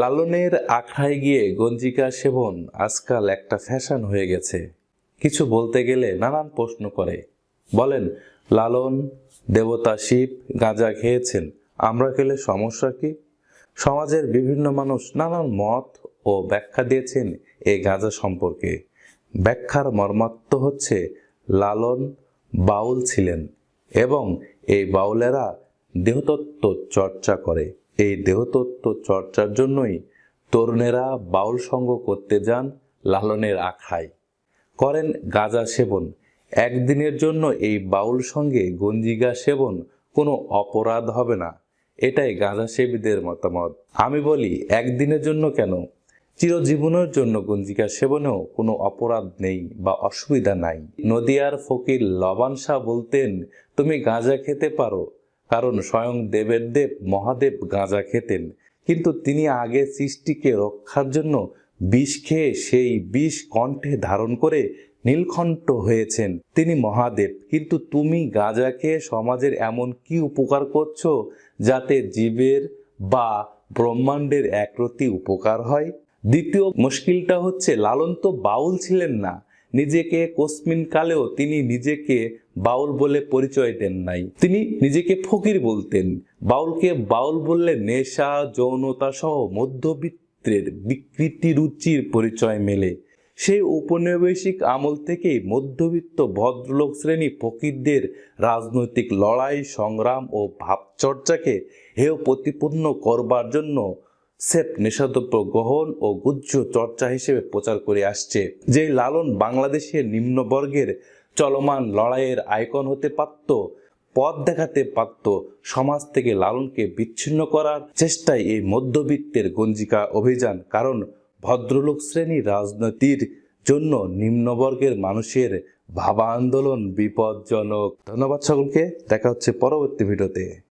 লালনের আখড়ায় গিয়ে গঞ্জিকা সেবন আজকাল একটা ফ্যাশন হয়ে গেছে। কিছু বলতে গেলে নানান প্রশ্ন করে। বলেন, লালন, দেবতা শিব, গাঁজা খেয়েছেন, আমরা খেলে সমস্যা কি? সমাজের বিভিন্ন মানুষ নানান মত ও ব্যাখ্যা দিয়েছেন এই গাঁজা সম্পর্কে। ব্যাখ্যার মর্মাত্ম হচ্ছে লালন বাউল ছিলেন এবং এই বাউলেরা দেহতত্ত্ব চর্চা করে। এই দেহতত্ত্ব চর্চার জন্যই তরুণেরা বাউল সঙ্গ করতে যান লালনের আখড়ায় করেন গাঁজা সেবন। একদিনের জন্য এই বাউল সঙ্গে গঞ্জিগা সেবন কোনো অপরাধ হবে না। এটাই গাঁজা সেবীদের মতামত। আমি বলি, একদিনের জন্য কেন? চিরজীবনের জন্য গঞ্জিকা সেবনেও কোনো অপরাধ নেই বা অসুবিধা নাই। নদিয়ার ফকির লবান শাহ বলতেন, তুমি গাঁজা খেতে পারো কারণ স্বয়ং দেবের দেব মহাদেব গাঁজা খেতেন। কিন্তু তিনি আগে সৃষ্টিকে রক্ষার জন্য বিষ খেয়ে সেই বিষ কণ্ঠে ধারণ করে নীলকণ্ঠ হয়েছেন তিনি মহাদেব। কিন্তু তুমি গাঁজা খেয়ে সমাজের এমন কি উপকার করছ যাতে জীবের বা ব্রহ্মাণ্ডের একরতি উপকার হয়? দ্বিতীয় মুশকিলটা হচ্ছে, লালন তো বাউল ছিলেন না। নিজেকে কোসমিন কালেও তিনি নিজেকে বাউল বলে পরিচয় দেন নাই। তিনি নিজেকে ফকির বলতেন। বাউলকে বাউল বললে নেশা, যৌনতা সহ মধ্যবিত্তের বিকৃতি রুচির পরিচয় মেলে। সেই ঔপনিবেশিক আমল থেকেই মধ্যবিত্ত ভদ্রলোক শ্রেণি ফকিরদের রাজনৈতিক লড়াই, সংগ্রাম ও ভাবচর্চাকে হেয় প্রতিপন্ন করবার জন্য সেপ নেশাদ্রব্য গ্রহণ ও গুজ্জ চর্চা হিসেবে প্রচার করে আসছে। যে লালন বাংলাদেশের নিম্নবর্গের চলমান লড়াইয়ের আইকন হতে পারত, পথ দেখাতে পারত, সমাজ থেকে লালনকে বিচ্ছিন্ন করার চেষ্টায় এই মধ্যবিত্তের গঞ্জিকা অভিযান। কারণ ভদ্রলোক শ্রেণি রাজনীতির জন্য নিম্নবর্গের মানুষের ভাবা আন্দোলন বিপজ্জনক। ধন্যবাদ সকলকে, দেখা হচ্ছে পরবর্তী ভিডিওতে।